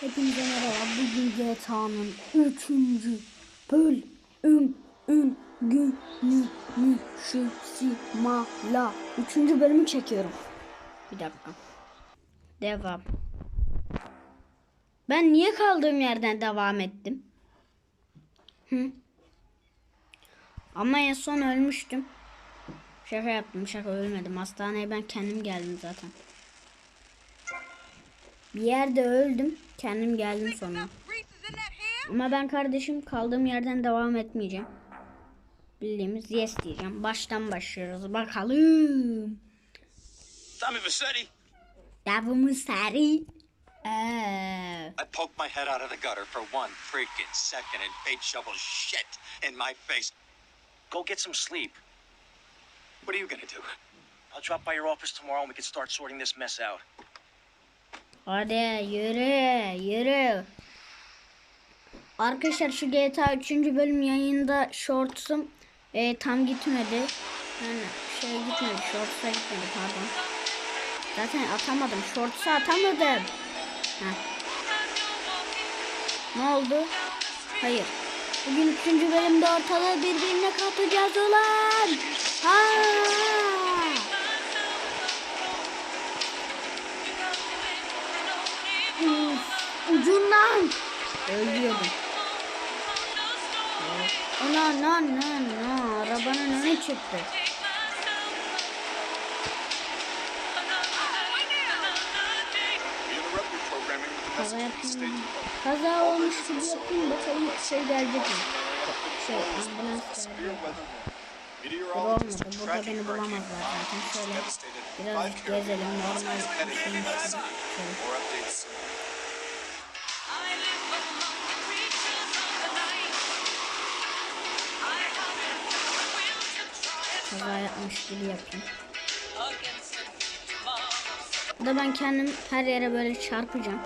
Hepinize merhaba. Bugün GTA'nın 3. bölüm ün günü şu simala 3. bölümü çekiyorum. Bir dakika. Devam. Ben niye kaldığım yerden devam ettim? Hı? Ama en son ölmüştüm. Şaka yaptım. Şaka ölmedim. Hastaneye ben kendim geldim zaten. Bir yerde öldüm. Kendim geldim sonra. Ama ben kardeşim kaldığım yerden devam etmeyeceğim. Bildiğimiz yes diyeceğim. Baştan başlıyoruz. Bakalım. Tommy Vassetti. Davımız seri. Ee, I poked my head out of the gutter for one freaking second and bait shovel shit in my face. Go get some sleep. What are you gonna do? I'll drop by your office tomorrow and we can start sorting this mess out. Hadi yürü yürü. Arkadaşlar şu GTA 3. bölüm yayında shorts'um e, tam gitmedi. Yani şey gitmedi shorts'a gitmedi pardon. Zaten atamadım shorts'a atamadım. Heh. Ne oldu? Hayır. Bugün 3. bölümde ortalığı birbirine katacağız ulan. Ha! Ucundan ölüyordum. Ana ana ana ana arabanın önü çıktı. Kaza yapayım. Kaza olmuş gibi yapayım bakalım şey gelecek mi? Şey ambulans geldi. Bu olmadı. Burada beni bulamazlar zaten. Şöyle biraz gezelim. Normal gibi. Şöyle. Kaza yapmış gibi yapayım. Burada ben kendim her yere böyle çarpacağım.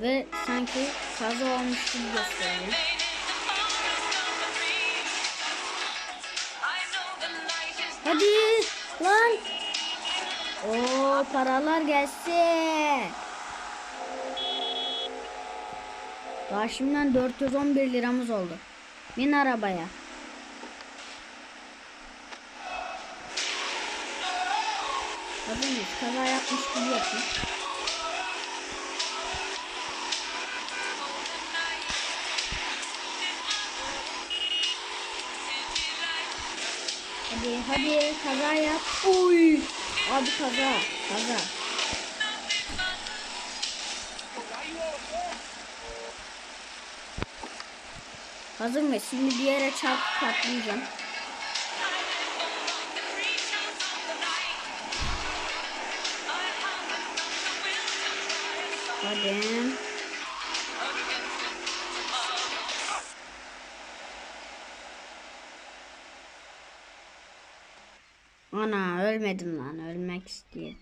Ve sanki kaza olmuş gibi göstereyim. Hadi lan. Oo paralar gelsin. Daha şimdiden 411 liramız oldu. Bin arabaya. Mıyız? Kaza yapmış gibi yapayım. Hadi hadi kaza yap. Oy. Abi kaza. Kaza. Hazır mı? Şimdi bir yere çarpıp patlayacağım. Hadi. Ana ölmedim lan ölmek istiyordum.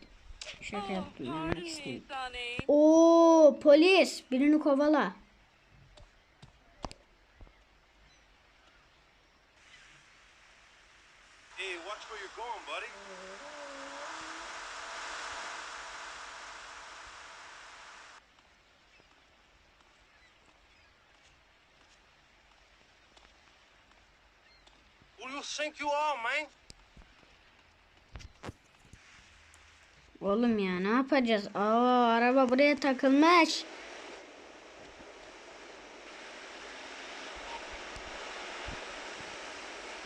Şaka yaptım ölmek istiyordum. Oo polis birini kovala. Think you are, man? Oğlum ya ne yapacağız? Aa araba buraya takılmış.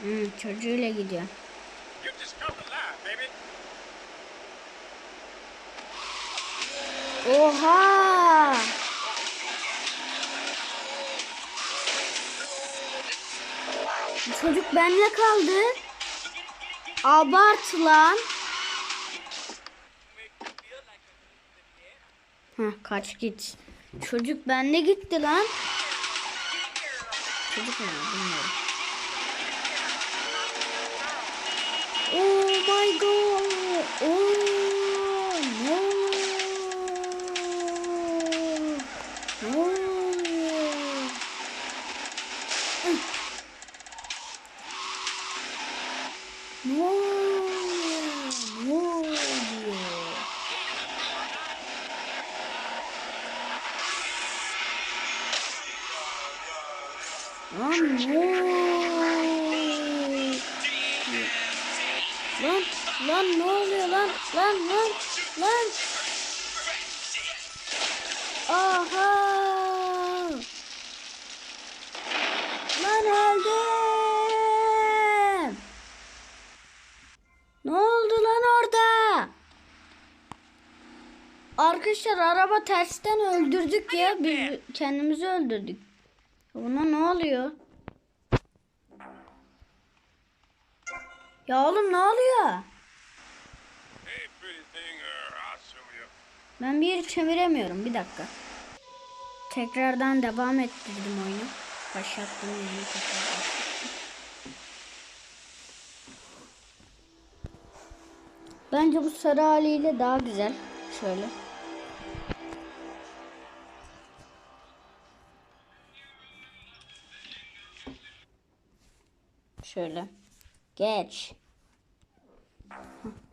Hmm, çocuğuyla gidiyor. Oha! Çocuk benle kaldı. Abart lan. Heh, kaç git. Çocuk benle gitti lan. Çocuk mu? Bilmiyorum. Oh my god. Oh no. No. Ne oluyor? Ne oluyor? Lan lan ne oluyor lan? Lan lan lan. Aha. Lan öldüm. Ne oldu lan orada? Arkadaşlar araba tersten öldürdük ya. Biz kendimizi öldürdük. Buna ne oluyor? Ya oğlum ne oluyor? Ben bir yeri çeviremiyorum. Bir dakika. Tekrardan devam ettirdim oyunu. Başlattım yani tekrar. Bence bu sarı haliyle daha güzel. Şöyle. Şöyle. Geç.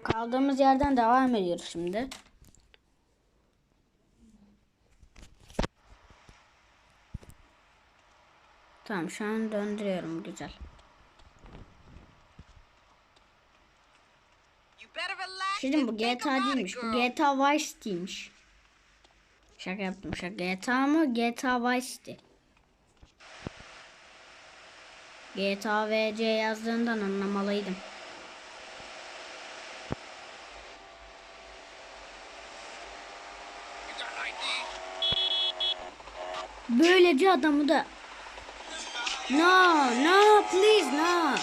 Kaldığımız yerden devam ediyoruz şimdi. Tamam şu an döndürüyorum güzel. Şimdi bu GTA değilmiş. Bu. GTA Vice City'ymiş. Şaka yaptım şaka. GTA mı? GTA Vice GTA VC yazdığından anlamalıydım. Böylece adamı da No, no, please, no.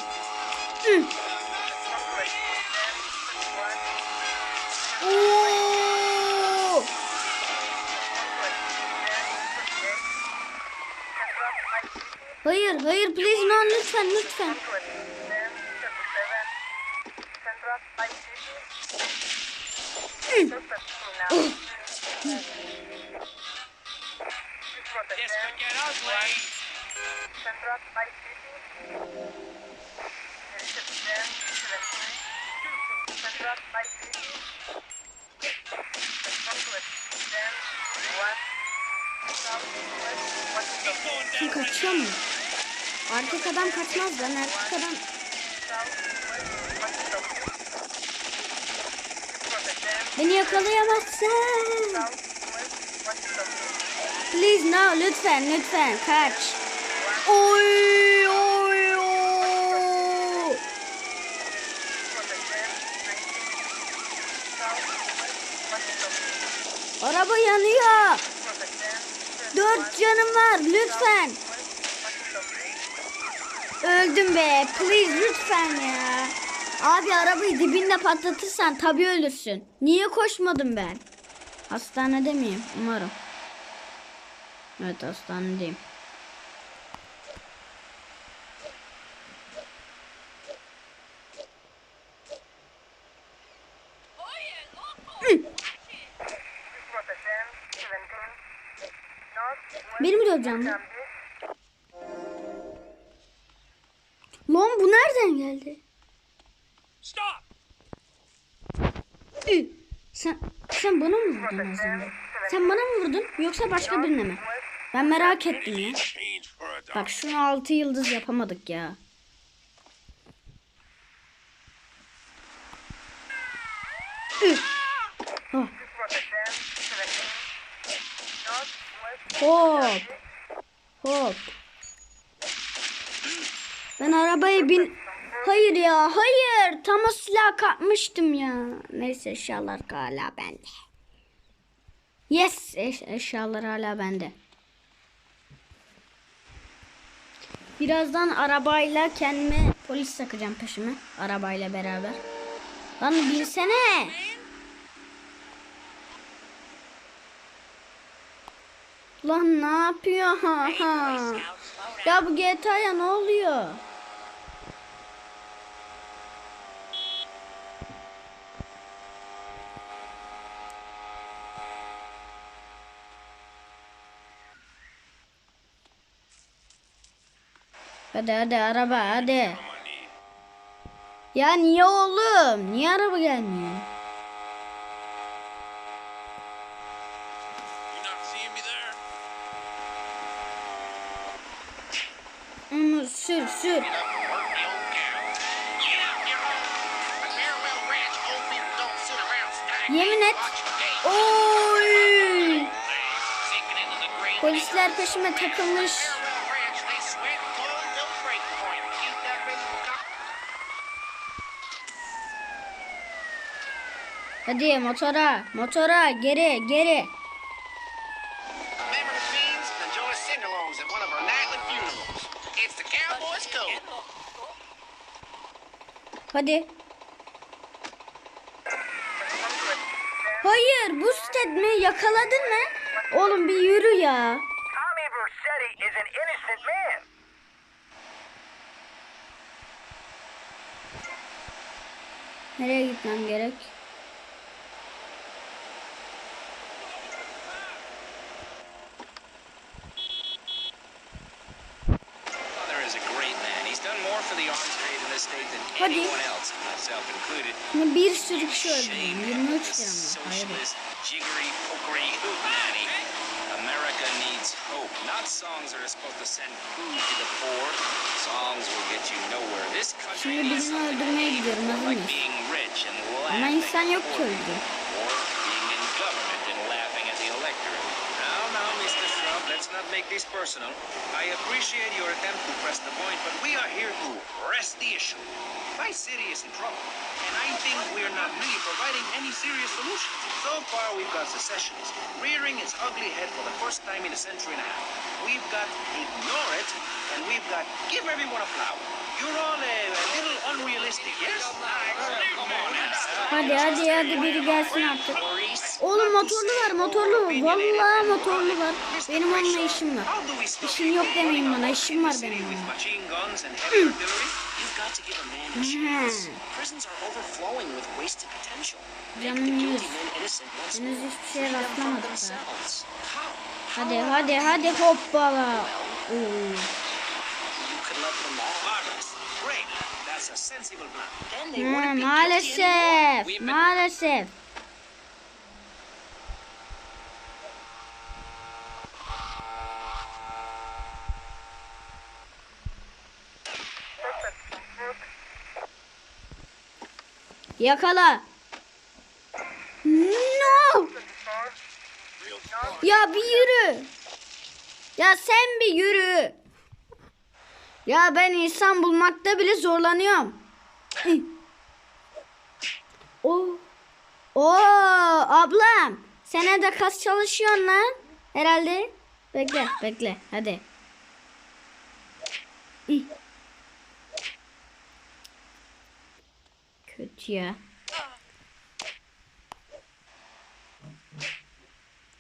Hayır, hayır, please, no, lütfen, lütfen. Kaçıyor mu? Erkek adam kaçmaz ben erkek adam. Beni yakalayamazsın. Please no lütfen lütfen kaç. Oy oy oy. Araba yanıyor. Dört canım var lütfen. Öldüm be. Please lütfen ya. Abi arabayı dibinde patlatırsan tabii ölürsün. Niye koşmadım ben? Hastanede miyim? Umarım. Evet hastanedeyim. Beni mi döveceksin geldi? Stop! Sen, sen bana mı vurdun az önce? Sen bana mı vurdun yoksa başka birine mi? Ben merak ettim ya. Bak şunu altı yıldız yapamadık ya. Oh. Hop. Hop. Ben arabaya bin... Hayır ya hayır. Tam o silah kapmıştım ya. Neyse eşyalar hala bende. Yes eş- eşyalar hala bende. Birazdan arabayla kendime polis takacağım peşime. Arabayla beraber. Lan binsene. Lan ne yapıyor? Ya bu GTA'ya ne oluyor? Hadi hadi araba hadi. Ya niye oğlum? Niye araba gelmiyor? There? sür sür. Yemin et. Oy. Polisler peşime takılmış. Hadi motora, motora, geri, geri. Hadi. Hayır, bu stet mi? Yakaladın mı? Oğlum bir yürü ya. Tommy Vercetti is an innocent man. Nereye gitmem gerek? Hadi. Şimdi bir sürü kişi. Shame 23 the lira mı? Hayır. America needs hope, not songs that are supposed to send food to the poor. Songs will get you nowhere. This country Şimdi needs birini something öldürmeye gidiyorum hazır like mıyız? being rich and Ama insan yok ki öldü. Let's not make this personal. I appreciate your attempt to press the point, but we are here to press the issue. My city is in trouble, and I think we're not really providing any serious solutions. So far, we've got secessionists rearing its ugly head for the first time in a century and a half. We've got ignore it, and we've got give everyone a flower. You're all a, a little unrealistic, yes? Come on, now. Hadi hadi hadi biri gelsin artık. Oğlum motorlu var motorlu. Vallahi motorlu var. Benim onunla işim var. İşin yok demeyin bana. işim var benim onunla. Hmm. Make Canım once Henüz hiçbir şeye rastlamadık da. Hadi hadi hadi hoppala. Oo. You could let Yakala. No. Ya bir yürü. Ya sen bir yürü. Ya ben insan bulmakta bile zorlanıyorum. O. O ablam. Sen evde kas çalışıyorsun lan. Herhalde. Bekle bekle hadi. Kötü ya.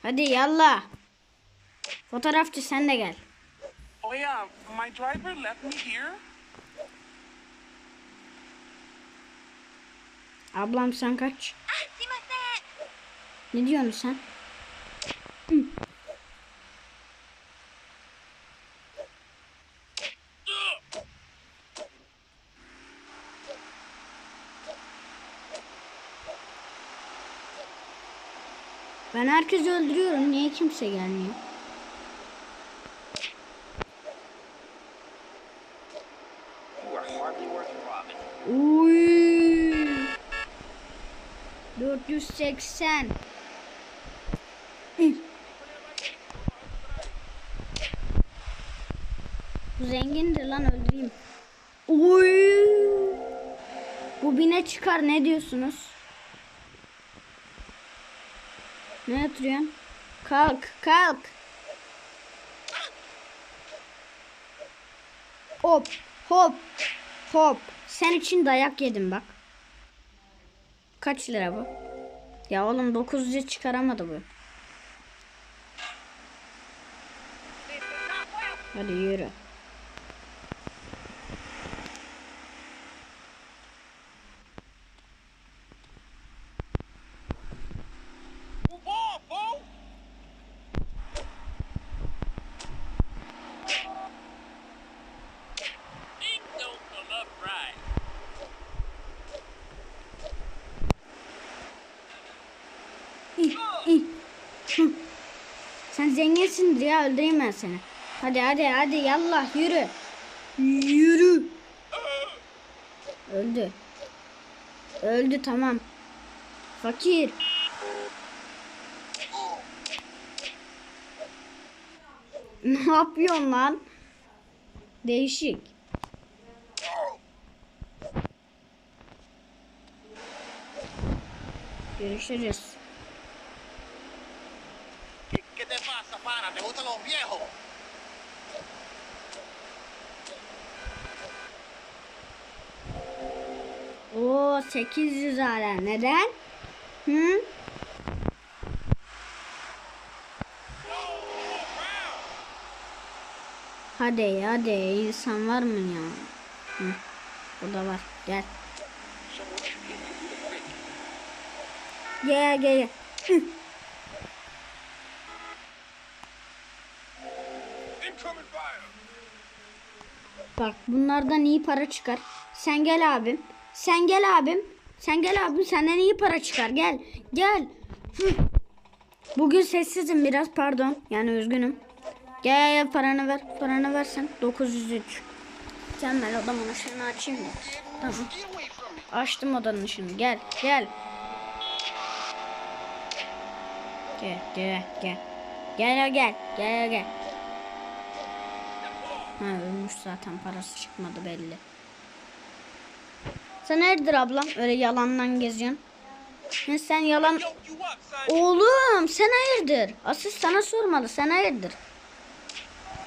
Hadi yallah. Fotoğrafçı sen de gel. Oh yeah, my driver left me here. Ablam sen kaç. Ne diyorsun sen? Hı. Ben herkesi öldürüyorum. Niye kimse gelmiyor? Uy. 480. Hı. Bu zengindir lan öldüreyim. Uy. Bu bine çıkar ne diyorsunuz? Ne yatırıyorsun? Kalk kalk. Hop hop hop. Sen için dayak yedim bak. Kaç lira bu? Ya oğlum 900'e çıkaramadı bu. Hadi yürü. Sen zenginsindir ya öldüreyim ben seni. Hadi hadi hadi yallah yürü. Yürü. Öldü. Öldü tamam. Fakir. Ne yapıyorsun lan? Değişik. Görüşürüz. Oo 800 hala. Neden? Hı? Hadi hadi insan var mı ya? Hı. Burada var. Gel. Gel gel gel. Bak bunlardan iyi para çıkar. Sen gel abim. Sen gel abim. Sen gel abim. Senden iyi para çıkar. Gel. Gel. Bugün sessizim biraz pardon. Yani üzgünüm. Gel gel paranı ver. Paranı versen. 903. Mükemmel odanın ışığını açayım da. Tamam. Açtım odanın ışığını. Gel. Gel. Gel gel gel. Gel gel gel gel. Ha ölmüş zaten parası çıkmadı belli. Sen hayırdır ablam? Öyle yalandan geziyorsun. Ha, sen yalan... Oğlum sen hayırdır? Asıl sana sormalı. Sen hayırdır?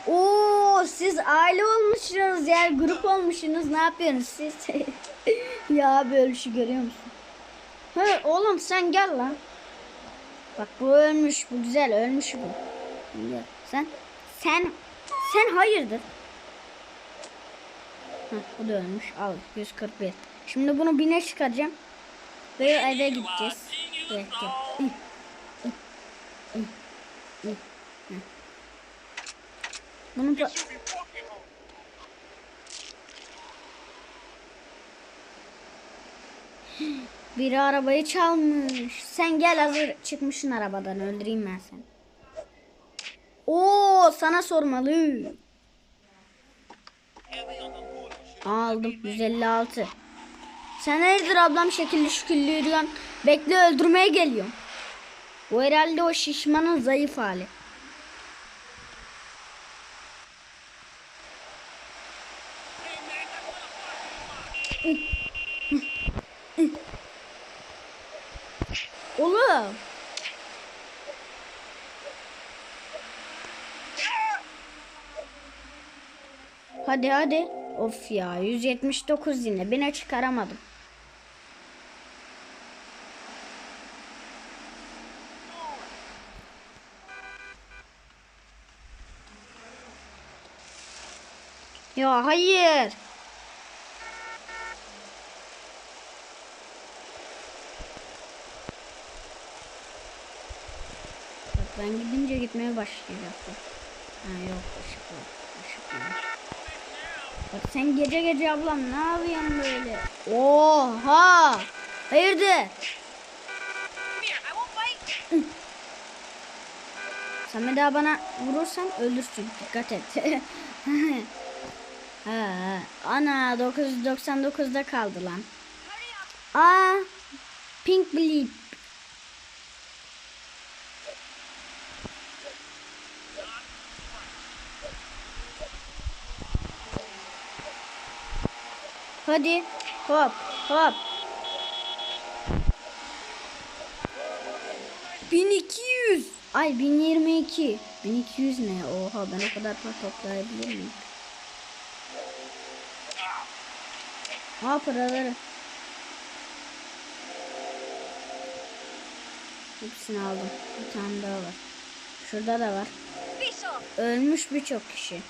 Oo siz aile olmuşsunuz ya. Grup olmuşsunuz. Ne yapıyorsunuz siz? ya böyle şey görüyor musun? He oğlum sen gel lan. Bak bu ölmüş. Bu güzel ölmüş bu. Gel. Sen sen sen hayırdır? Heh, bu da ölmüş. Al 141. Şimdi bunu bine çıkaracağım. Ve eve gideceğiz. Evet, gel. Bunu pa- Biri arabayı çalmış. Sen gel hazır çıkmışsın arabadan öldüreyim ben seni. Oo sana sormalı. Aldım 156. Sen hayırdır ablam şekilli şüküllü yürüyorsun. Bekle öldürmeye geliyorum. Bu herhalde o şişmanın zayıf hali. Oğlum. Hadi hadi. Of ya 179 yine. Bine çıkaramadım. Ya hayır. Ben gidince gitmeye başlayacaktım. Ha yok ışık var. Işık var. Bak sen gece gece ablam ne yapıyorsun böyle? Oha! Hayırdır? Sen bir daha bana vurursan ölürsün. Dikkat et. ha, ana 999'da kaldı lan. Aa, Pink Bleep. Hadi. Hop. Hop. 1200. Ay 1022. 1200 ne? Oha ben o kadar para toplayabilir miyim? Ha paraları. Hepsini aldım. Bir tane daha var. Şurada da var. Ölmüş birçok kişi.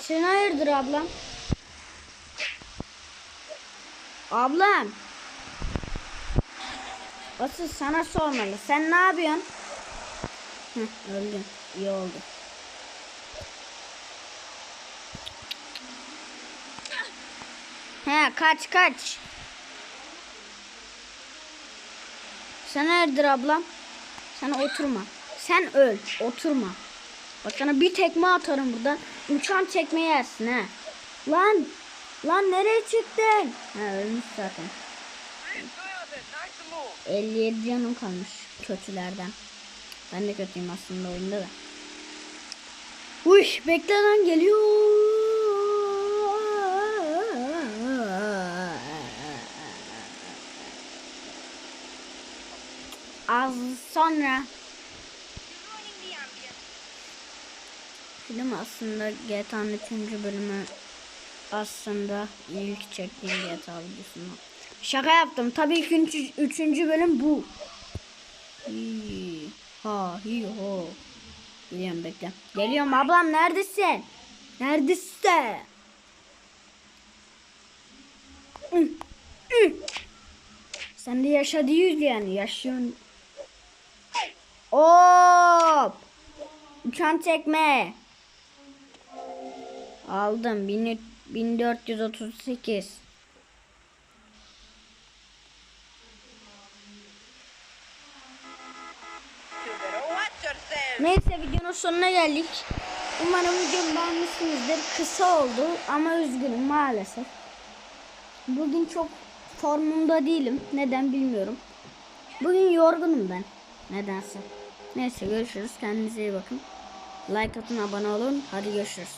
Sen hayırdır ablam? Ablam. Asıl sana sormalı. Sen ne yapıyorsun? Heh, öldün. İyi oldu. He kaç kaç. Sen neredir ablam? Sen oturma. Sen öl. Oturma. Bak sana bir tekme atarım buradan. Uçan tekme yersin ha. Lan. Lan nereye çıktın? Ha ölmüş zaten. 57 canım kalmış kötülerden. Ben de kötüyüm aslında oyunda da. Uy bekle lan geliyor. Az sonra film aslında GTA'nın 3. bölümü aslında ilk çektiğim GTA videosundan. Şaka yaptım. Tabii ki 3. bölüm bu. Hi ha hi ho. Geliyorum bekle. Geliyorum ablam neredesin? Neredesin? Sen de yaşa değil yani yaşıyorsun. Hop. Uçan tekme. Aldım. 1000 1438. Neyse videonun sonuna geldik. Umarım videomu beğenmişsinizdir. Kısa oldu ama üzgünüm maalesef. Bugün çok formumda değilim. Neden bilmiyorum. Bugün yorgunum ben. Nedense. Neyse görüşürüz. Kendinize iyi bakın. Like atın, abone olun. Hadi görüşürüz.